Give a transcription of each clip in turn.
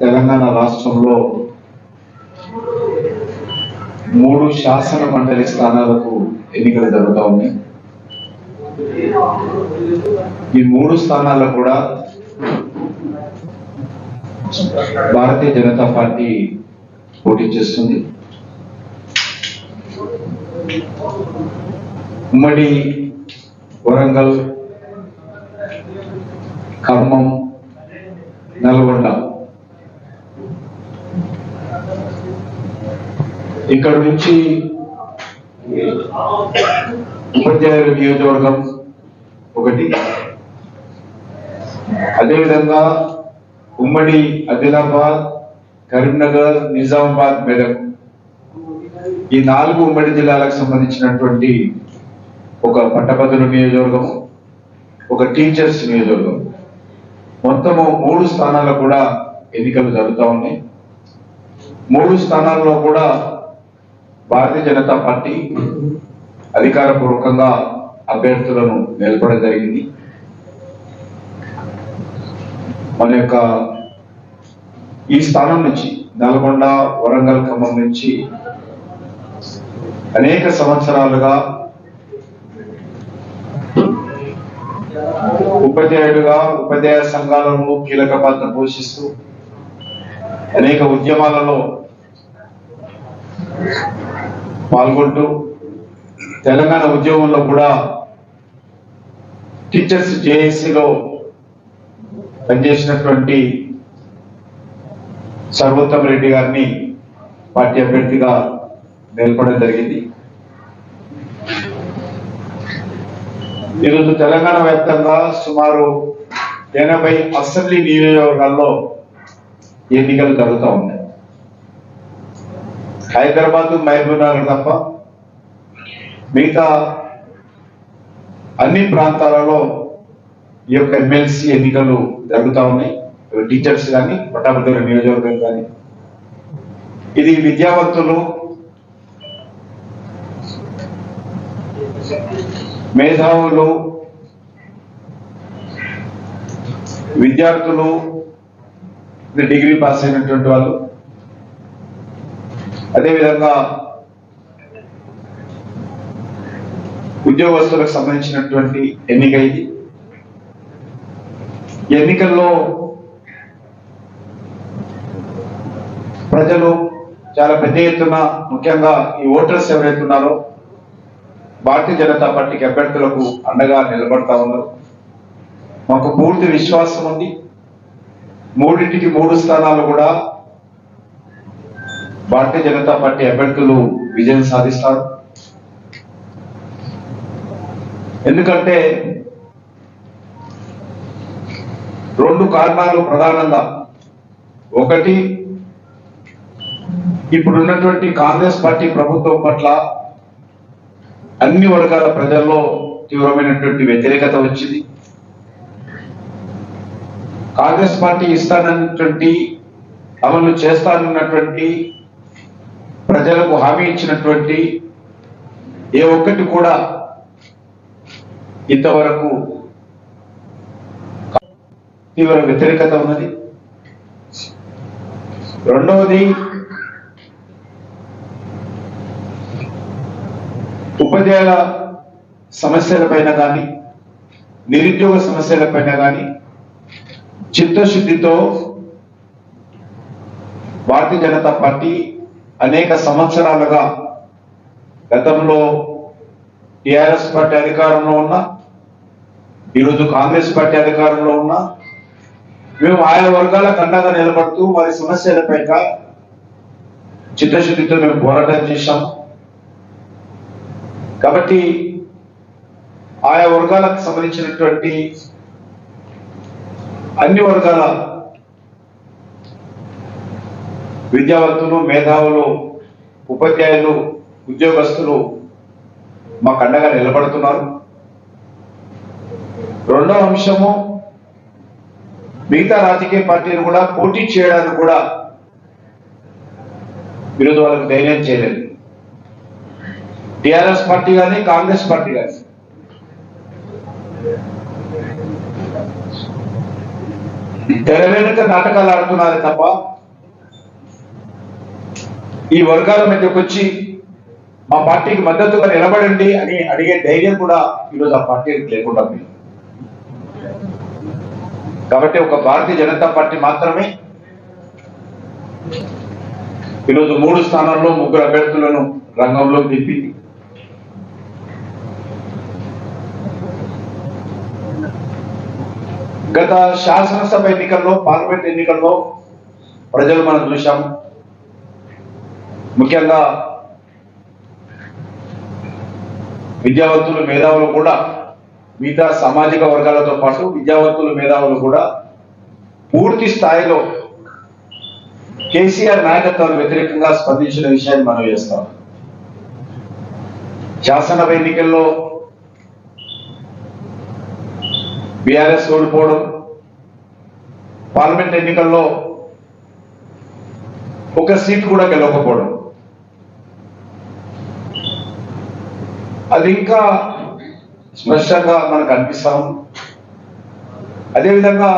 తెలంగాణ రాష్ట్రంలో మూడు శాసన మండలి స్థానాలకు ఎన్నికలు జరుగుతూ ఉన్నాయి. ఈ మూడు స్థానాల్లో కూడా భారతీయ జనతా పార్టీ పోటీ చేస్తుంది. ఉమ్మడి వరంగల్ ఖమ్మం నల్గొండ ఇక్కడ నుంచి ఉపాధ్యాయుల నియోజకవర్గం ఒకటి. అదేవిధంగా ఉమ్మడి ఆదిలాబాద్ కరీంనగర్ నిజామాబాద్ మెదక్ ఈ నాలుగు ఉమ్మడి జిల్లాలకు సంబంధించినటువంటి ఒక పట్టభద్రుల నియోజకవర్గం ఒక టీచర్స్ నియోజకవర్గం. మొత్తము మూడు స్థానాల్లో కూడా ఎన్నికలు జరుగుతూ ఉన్నాయి. మూడు స్థానాల్లో కూడా భారతీయ జనతా పార్టీ అధికారపూర్వకంగా అభ్యర్థులను నిలపడం జరిగింది. మన యొక్క ఈ స్థానం నుంచి నల్గొండ వరంగల్ ఖమ్మం నుంచి అనేక సంవత్సరాలుగా ఉపాధ్యాయుడుగా ఉపాధ్యాయ సంఘాలను కీలక పాత్ర పోషిస్తూ అనేక ఉద్యమాలలో పాల్గొంటూ తెలంగాణ ఉద్యోగంలో కూడా టీచర్స్ జేఏసీలో పనిచేసినటువంటి సర్వోత్తమ్ రెడ్డి గారిని పార్టీ అభ్యర్థిగా నిలపడం జరిగింది. ఈరోజు తెలంగాణ వ్యాప్తంగా సుమారు ఎనభై అసెంబ్లీ నియోజకవర్గాల్లో ఎన్నికలు జరుగుతూ ఉన్నాయి. హైదరాబాద్ మహబూబ్ నగర్ తప్ప మిగతా అన్ని ప్రాంతాలలో ఈ యొక్క ఎమ్మెల్సీ ఎన్నికలు జరుగుతూ ఉన్నాయి. టీచర్స్ కానీ పట్టాభద్రుల నియోజకవర్గం కానీ ఇది విద్యావంతులు మేధావులు విద్యార్థులు డిగ్రీ పాస్ అయినటువంటి వాళ్ళు అదేవిధంగా ఉద్యోగస్తులకు సంబంధించినటువంటి ఎన్నిక ఇది ఎన్నికల్లో ప్రజలు చాలా పెద్ద ఎత్తున ముఖ్యంగా ఈ ఓటర్స్ ఎవరైతే ఉన్నారో భారతీయ జనతా పార్టీకి అభ్యర్థులకు అండగా నిలబడతా ఉన్నారు. మాకు పూర్తి విశ్వాసం ఉంది. మూడింటికి మూడు స్థానాలు కూడా భారతీయ జనతా పార్టీ అభ్యర్థులు విజయం సాధిస్తారు. ఎందుకంటే రెండు కారణాలు ప్రధానంగా. ఒకటి ఇప్పుడున్నటువంటి కాంగ్రెస్ పార్టీ ప్రభుత్వం పట్ల అన్ని వర్గాల ప్రజల్లో తీవ్రమైనటువంటి వ్యతిరేకత వచ్చింది. కాంగ్రెస్ పార్టీ ఇస్తానన్నటువంటి అమలు చేస్తానన్నటువంటి ప్రజలకు హామీ ఇచ్చినటువంటి ఏ ఒక్కటి కూడా ఇంతవరకు తీవ్ర వ్యతిరేకత ఉన్నది. రెండవది ఉపాధ్యాయుల సమస్యల పైన కానీ నిరుద్యోగ సమస్యల పైన కానీ చిత్తశుద్ధితో భారతీయ జనతా పార్టీ అనేక సంవత్సరాలుగా గతంలో టిఆర్ఎస్ పార్టీ అధికారంలో ఉన్న ఈరోజు కాంగ్రెస్ పార్టీ అధికారంలో ఉన్న మేము ఆయా వర్గాలకు అండగా నిలబడుతూ వారి సమస్యలపై చిత్తశుద్ధితో మేము పోరాటం చేశాం. కాబట్టి ఆయా వర్గాలకు సంబంధించినటువంటి అన్ని వర్గాల విద్యావంతులు మేధావులు ఉపాధ్యాయులు ఉద్యోగస్తులు మాకు అండగా నిలబడుతున్నారు. రెండవ అంశము మిగతా రాజకీయ పార్టీలు కూడా పోటీ చేయడానికి కూడా ఈరోజు వాళ్ళకు ధైర్యం చేయలేదు. టిఆర్ఎస్ పార్టీ కానీ కాంగ్రెస్ పార్టీ కానీ. తెర వెనుక నాటకాలు ఆడుతున్నారు తప్ప ఈ వర్గాల మధ్యకు వచ్చి మా పార్టీకి మద్దతుగా నిలబడండి అని అడిగే ధైర్యం కూడా ఈరోజు ఆ పార్టీకి లేకుండా పోయింది. కాబట్టి ఒక భారతీయ జనతా పార్టీ మాత్రమే ఈరోజు మూడు స్థానాల్లో ముగ్గురు అభ్యర్థులను రంగంలో దింపింది గత శాసనసభ ఎన్నికల్లో పార్లమెంట్ ఎన్నికల్లో ప్రజలు మనం చూశాము ముఖ్యంగా విద్యావంతులు మేధావులు కూడా మిగతా సామాజిక వర్గాలతో పాటు విద్యావంతులు మేధావులు కూడా పూర్తి స్థాయిలో కేసీఆర్ నాయకత్వానికి వ్యతిరేకంగా స్పందించిన విషయాన్ని మనం చేస్తాం. శాసనసభ ఎన్నికల్లో బీఆర్ఎస్ ఓడిపోవడం పార్లమెంట్ ఎన్నికల్లో ఒక సీట్ కూడా గెలవకపోవడం. అది ఇంకా స్పష్టంగా మనకు అనిపిస్తా ఉంది. అదేవిధంగా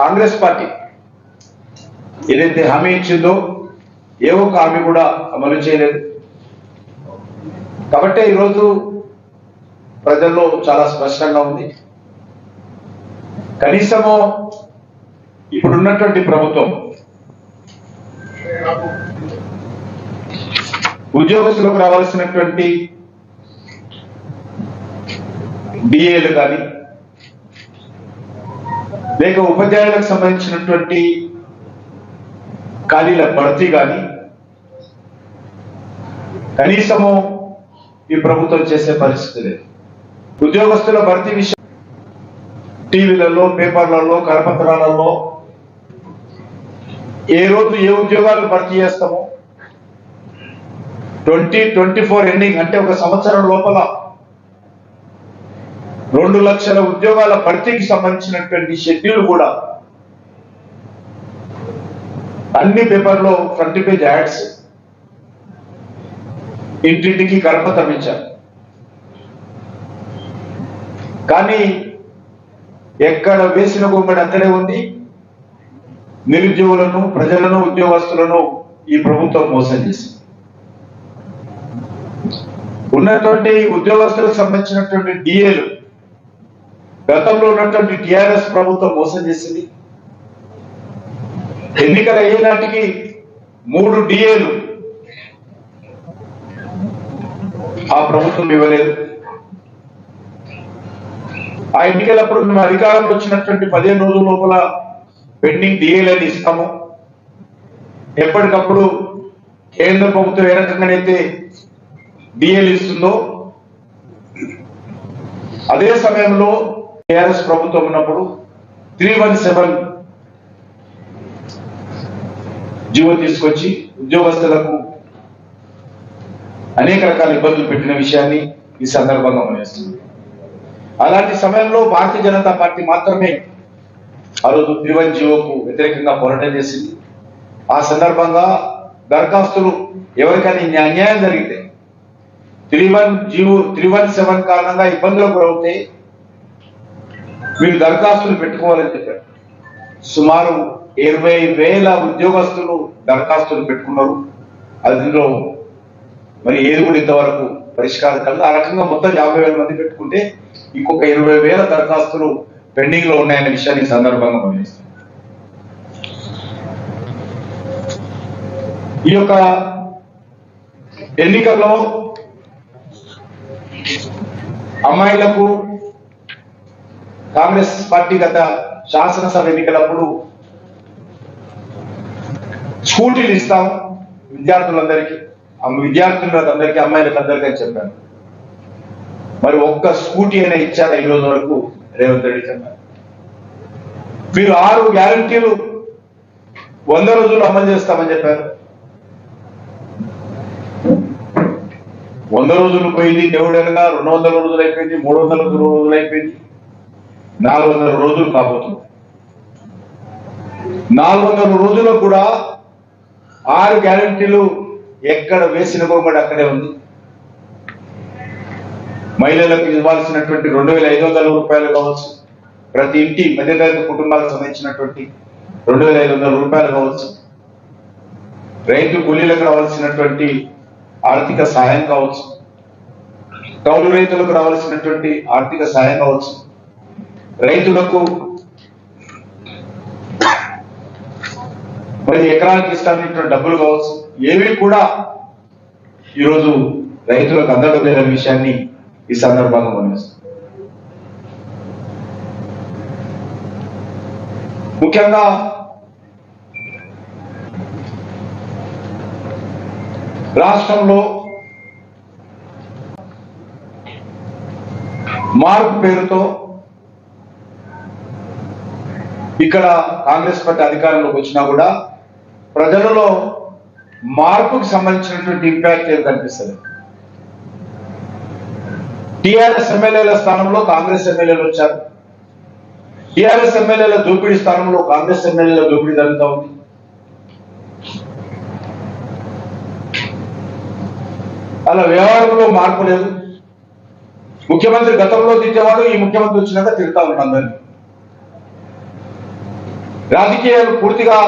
కాంగ్రెస్ పార్టీ ఏదైతే హామీ ఇచ్చిందో ఏ ఒక్క హామీ కూడా అమలు చేయలేదు. కాబట్టి ఈరోజు ప్రజల్లో చాలా స్పష్టంగా ఉంది. కనీసము ఇప్పుడున్నటువంటి ప్రభుత్వం ఉద్యోగస్తులకు రావాల్సినటువంటి డిఏలు కానీ లేక ఉపాధ్యాయులకు సంబంధించినటువంటి ఖాళీల భర్తీ కానీ కనీసము ఈ ప్రభుత్వం చేసే పరిస్థితి లేదు. ఉద్యోగస్తుల భర్తీ విషయం టీవీలలో పేపర్లలో కరపత్రాలలో ఏ రోజు ఏ ఉద్యోగాలు భర్తీ చేస్తామో? ట్వంటీ ట్వంటీ ఫోర్ ఎండింగ్ అంటే ఒక సంవత్సరం లోపల రెండు లక్షల ఉద్యోగాల భర్తీకి సంబంధించినటువంటి షెడ్యూల్ కూడా అన్ని పేపర్లో ఫ్రంట్ పేజ్ యాడ్స్ ఇంటింటికి కడప ఇచ్చారు కానీ ఎక్కడ వేసిన గుమ్మడి అక్కడే ఉంది. నిరుద్యోగులను ప్రజలను ఉద్యోగస్తులను ఈ ప్రభుత్వం మోసం చేసింది. ఉన్నటువంటి ఉద్యోగస్తులకు సంబంధించినటువంటి డిఏలు గతంలో ఉన్నటువంటి టిఆర్ఎస్ ప్రభుత్వం మోసం చేసింది. ఎన్నికలు అయ్యేనాటికి మూడు డిఏలు ఆ ప్రభుత్వం ఇవ్వలేదు. ఆ ఎన్నికలప్పుడు మేము అధికారంలో వచ్చినటువంటి పదిహేను రోజుల లోపల పెండింగ్ డిఏలని ఇస్తాము. ఎప్పటికప్పుడు కేంద్ర ప్రభుత్వం ఏ రకంగానైతే డిఏలు ఇస్తుందో అదే సమయంలో టిఆర్ఎస్ ప్రభుత్వం ఉన్నప్పుడు త్రీ వన్ సెవెన్ జీవో తీసుకొచ్చి ఉద్యోగస్తులకు అనేక రకాల ఇబ్బందులు పెట్టిన విషయాన్ని ఈ సందర్భంగా మనిస్తుంది అలాంటి సమయంలో భారతీయ జనతా పార్టీ మాత్రమే ఆ రోజు త్రివన్ జీవోకు వ్యతిరేకంగా పోరాటం చేసింది. ఆ సందర్భంగా దరఖాస్తులు ఎవరికైనా అన్యాయం జరిగితే త్రివన్ జీవో త్రివన్ సెవెన్ కారణంగా ఇబ్బందులకు గురవుతే మీరు దరఖాస్తులు పెట్టుకోవాలని చెప్పారు. సుమారు ఇరవై వేల ఉద్యోగస్తులు దరఖాస్తులు పెట్టుకున్నారు. అందులో మరి ఏది కూడా ఇంతవరకు పరిష్కారం కాదు ఆ రకంగా మొత్తం యాభై వేల మంది పెట్టుకుంటే ఇంకొక ఇరవై వేల దరఖాస్తులు పెండింగ్లో ఉన్నాయనే విషయాన్ని ఈ సందర్భంగా గమనిస్తాం ఈ యొక్క ఎన్నికల్లో అమ్మాయిలకు కాంగ్రెస్ పార్టీ గత శాసనసభ ఎన్నికలప్పుడు స్కూటీలు ఇస్తాం విద్యార్థులందరికీ. ఆ విద్యార్థులందరికీ అమ్మాయిలకు అందరికీ అని చెప్పాను మరి ఒక్క స్కూటీ అయినా ఇచ్చారా ఈ రోజు వరకు రేవంత్ రెడ్డి చెప్పారు. మీరు ఆరు గ్యారంటీలు వంద రోజులు అమలు చేస్తామని చెప్పారు. వంద రోజులు పోయింది దేవుడనగా రెండు వందల రోజులు అయిపోయింది మూడు వందల రోజులు అయిపోయింది. నాలుగు వందల రోజులు కాబోతుంది. నాలుగు వందల రోజుల్లో కూడా ఆరు గ్యారంటీలు ఎక్కడ వేసిన బొమ్మడి అక్కడే ఉంది. మహిళలకు ఇవ్వాల్సినటువంటి రెండు వేల ఐదు వందల రూపాయలు కావచ్చు ప్రతి ఇంటి మధ్యతరగతి కుటుంబాలకు సంబంధించినటువంటి రెండు వేల ఐదు వందల రూపాయలు కావచ్చు రైతు కూలీలకు రావాల్సినటువంటి ఆర్థిక సహాయం కావచ్చు కౌలు రైతులకు రావాల్సినటువంటి ఆర్థిక సహాయం కావచ్చు రైతులకు మరి ఎకరానికి ఇస్తానటువంటి డబ్బులు కావచ్చు. ఏవి కూడా ఈరోజు రైతులకు అందడం లేదనే విషయాన్ని ఈ సందర్భంగా గమనిస్తాం ముఖ్యంగా రాష్ట్రంలో మార్పు పేరుతో ఇక్కడ కాంగ్రెస్ పార్టీ అధికారంలోకి వచ్చినా కూడా ప్రజలలో మార్పుకు సంబంధించినటువంటి ఇంపాక్ట్ ఏం కనిపిస్తుంది టిఆర్ఎస్ ఎమ్మెల్యేల స్థానంలో కాంగ్రెస్ ఎమ్మెల్యేలు వచ్చారు. టిఆర్ఎస్ ఎమ్మెల్యేల దోపిడీ స్థానంలో కాంగ్రెస్ ఎమ్మెల్యేల దోపిడీ జరుగుతూ ఉంది. అలా వ్యవహారంలో మార్పు లేదు. ముఖ్యమంత్రి గతంలో తిట్టేవాడు ఈ ముఖ్యమంత్రి వచ్చినాక తిడతా ఉన్నాడు రాజకీయాలు పూర్తిగా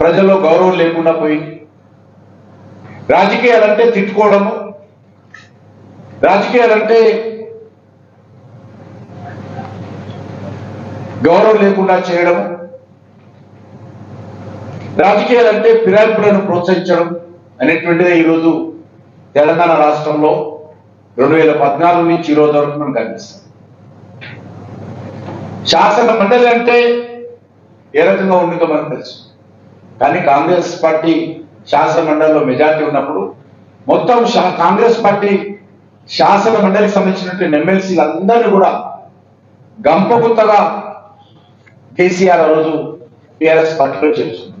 ప్రజల్లో గౌరవం లేకుండా పోయి రాజకీయాలంటే తిట్టుకోవడము రాజకీయాలంటే గౌరవం లేకుండా చేయడం రాజకీయాలంటే ఫిరాయింపులను ప్రోత్సహించడం అనేటువంటిదే ఈరోజు తెలంగాణ రాష్ట్రంలో రెండు వేల పద్నాలుగు నుంచి ఈరోజు వరకు మనకు కనిపిస్తుంది. శాసన మండలి అంటే ఏ రకంగా ఉంటుందో మనకు తెలుసు. కానీ కాంగ్రెస్ పార్టీ శాసన మండలిలో మెజార్టీ ఉన్నప్పుడు మొత్తం కాంగ్రెస్ పార్టీ శాసన మండలికి సంబంధించినటువంటి ఎమ్మెల్సీలు అందరినీ కూడా గంపగుత్తగా కేసీఆర్ రోజు టీఆర్ఎస్ పార్టీలో చేస్తుంది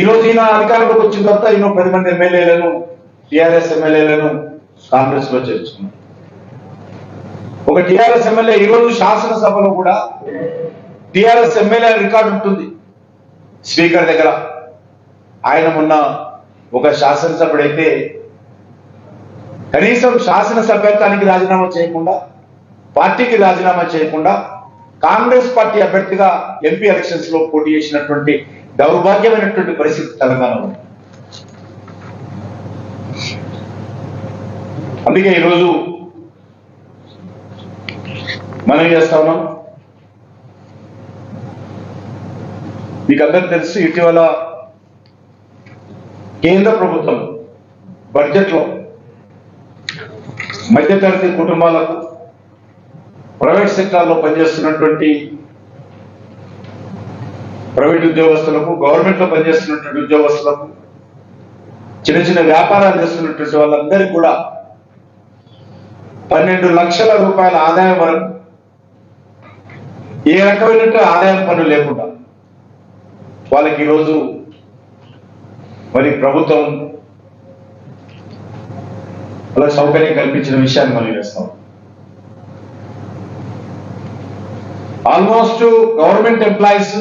ఈరోజు ఈయన అధికారంలోకి వచ్చిన తర్వాత ఈయన పది మంది ఎమ్మెల్యేలను టీఆర్ఎస్ ఎమ్మెల్యేలను కాంగ్రెస్లో చేర్చుకున్నారు. ఒక టిఆర్ఎస్ ఎమ్మెల్యే ఈ రోజు శాసనసభలో కూడా టిఆర్ఎస్ ఎమ్మెల్యే రికార్డు ఉంటుంది స్పీకర్ దగ్గర ఆయన మొన్న ఒక శాసనసభ్యుడైతే కనీసం శాసనసభ్యత్వానికి రాజీనామా చేయకుండా పార్టీకి రాజీనామా చేయకుండా కాంగ్రెస్ పార్టీ అభ్యర్థిగా ఎంపీ ఎలక్షన్స్లో పోటీ చేసినటువంటి దౌర్భాగ్యమైనటువంటి పరిస్థితి తెలంగాణలో ఉంది. అందుకే ఈరోజు మనం చేస్తా ఉన్నాం? మీకు అందరికి తెలుసు ఇటీవల కేంద్ర ప్రభుత్వం బడ్జెట్లో మధ్యతరగతి కుటుంబాలకు ప్రైవేట్ సెక్టార్లో పనిచేస్తున్నటువంటి ప్రైవేట్ ఉద్యోగస్తులకు గవర్నమెంట్లో పనిచేస్తున్నటువంటి ఉద్యోగస్తులకు చిన్న చిన్న వ్యాపారాలు చేస్తున్నటువంటి వాళ్ళందరికీ కూడా పన్నెండు లక్షల రూపాయల ఆదాయం వరకు ఏ రకమైనటువంటి ఆదాయం పన్ను లేకుండా వాళ్ళకి ఈరోజు మరి ప్రభుత్వం వాళ్ళకి సౌకర్యం కల్పించిన విషయాన్ని మనం చేస్తాం ఆల్మోస్ట్ గవర్నమెంట్ ఎంప్లాయీస్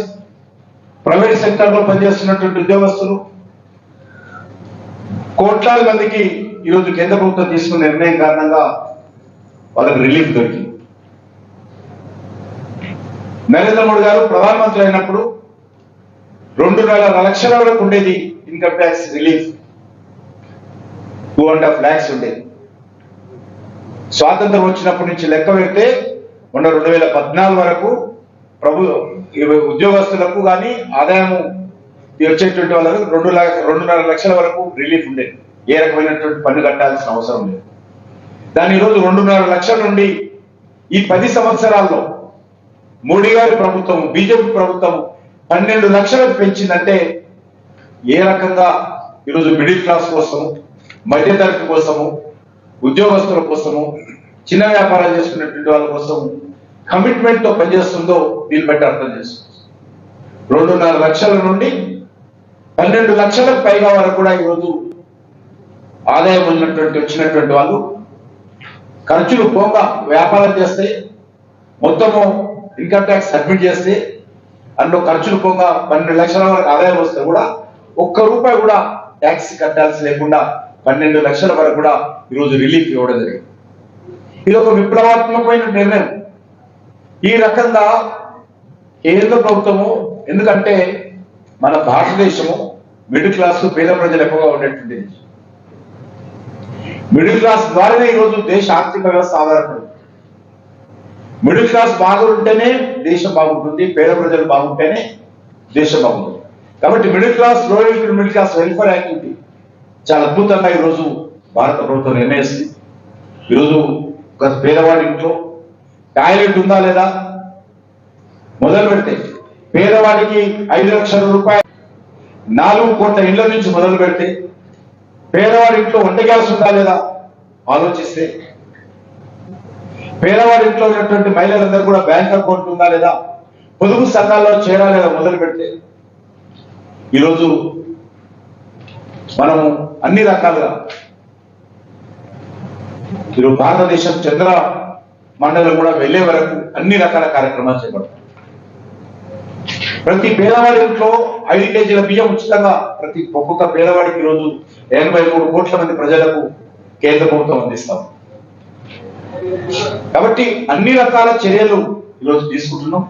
ప్రైవేట్ సెక్టర్లో పనిచేస్తున్నటువంటి ఉద్యోగస్తులు కోట్లాది మందికి ఈరోజు కేంద్ర ప్రభుత్వం తీసుకున్న నిర్ణయం కారణంగా వాళ్ళకి రిలీఫ్ దొరికింది. నరేంద్ర మోడీ గారు ప్రధానమంత్రి అయినప్పుడు రెండున్నర లక్షల వరకు ఉండేది income tax relief two and half lakhs ఉండేది. స్వాతంత్రం వచ్చినప్పటి నుంచి లెక్క పెడితే మొన్న రెండు వేల పద్నాలుగు వరకు ప్రభు ఉద్యోగస్తులకు కానీ ఆదాయం వచ్చేటువంటి వాళ్ళకు రెండు లక్ష రెండున్నర లక్షల వరకు రిలీఫ్ ఉండేది. ఏ రకమైనటువంటి పన్ను కట్టాల్సిన అవసరం లేదు. దాని ఈరోజు రెండున్నర లక్షల నుండి ఈ పది సంవత్సరాల్లో మోడీ గారి ప్రభుత్వం బీజేపీ ప్రభుత్వం పన్నెండు లక్షలకు పెంచిందంటే ఏ రకంగా ఈరోజు మిడిల్ క్లాస్ కోసము మధ్యతరగతి కోసము ఉద్యోగస్తుల కోసము చిన్న వ్యాపారాలు చేసుకునేటువంటి వాళ్ళ కోసం కమిట్మెంట్తో పనిచేస్తుందో దీన్ని బట్టి అర్థం చేసుకోవచ్చు. రెండున్నర లక్షల నుండి పన్నెండు లక్షలకు పైగా వరకు కూడా ఈరోజు ఆదాయం ఉన్నటువంటి వచ్చినటువంటి వాళ్ళు ఖర్చులు పోగా వ్యాపారం చేస్తే మొత్తము ఇన్కమ్ ట్యాక్స్ సబ్మిట్ చేస్తే అందులో ఖర్చులు పోగా పన్నెండు లక్షల వరకు ఆదాయం వస్తే కూడా ఒక్క రూపాయి కూడా ట్యాక్స్ కట్టాల్సి లేకుండా పన్నెండు లక్షల వరకు కూడా ఈరోజు రిలీఫ్ ఇవ్వడం జరిగింది. ఇది ఒక విప్లవాత్మకమైన నిర్ణయం. ఈ రకంగా కేంద్ర ప్రభుత్వము ఎందుకంటే మన భారతదేశము మిడిల్ క్లాస్ పేద ప్రజలు ఎక్కువగా ఉండేటువంటి దేశం. మిడిల్ క్లాస్ ద్వారానే ఈరోజు దేశ ఆర్థిక వ్యవస్థ ఆధారపడింది. మిడిల్ క్లాస్ బాగుంటేనే దేశం బాగుంటుంది పేద ప్రజలు బాగుంటేనే దేశం బాగుంటుంది. కాబట్టి middle class lower middle class welfare activity చాలా అద్భుతంగా ఈరోజు భారత ప్రభుత్వం నిర్ణయిస్తుంది. ఈరోజు ఒక పేదవాడి ఇంట్లో టాయిలెట్ ఉందా లేదా? మొదలు పెడితే పేదవాడికి ఐదు లక్షల రూపాయలు నాలుగు కోట్ల ఇళ్ళ నుంచి మొదలు పెడితే పేదవాడి ఇంట్లో వంట గ్యాస్ ఉందా లేదా? ఆలోచిస్తే పేదవాడి ఇంట్లో ఉన్నటువంటి మహిళలందరూ కూడా బ్యాంక్ అకౌంట్ ఉందా లేదా? పొదుపు సంఘాల్లో చేరా లేదా మొదలు పెడితే. ఈరోజు మనము అన్ని రకాలుగా ఈరోజు భారతదేశం చంద్ర మండలం కూడా వెళ్ళే వరకు అన్ని రకాల కార్యక్రమాలు చేపడతాం. ప్రతి పేదవాడి ఇంట్లో ఐదు కేజీల బియ్యం ఉచితంగా ప్రతి ఒక్కొక్క పేదవాడికి ఈరోజు ఎనభై మూడు కోట్ల మంది ప్రజలకు కేంద్ర ప్రభుత్వం అందిస్తాం. కాబట్టి అన్ని రకాల చర్యలు ఈరోజు తీసుకుంటున్నాం.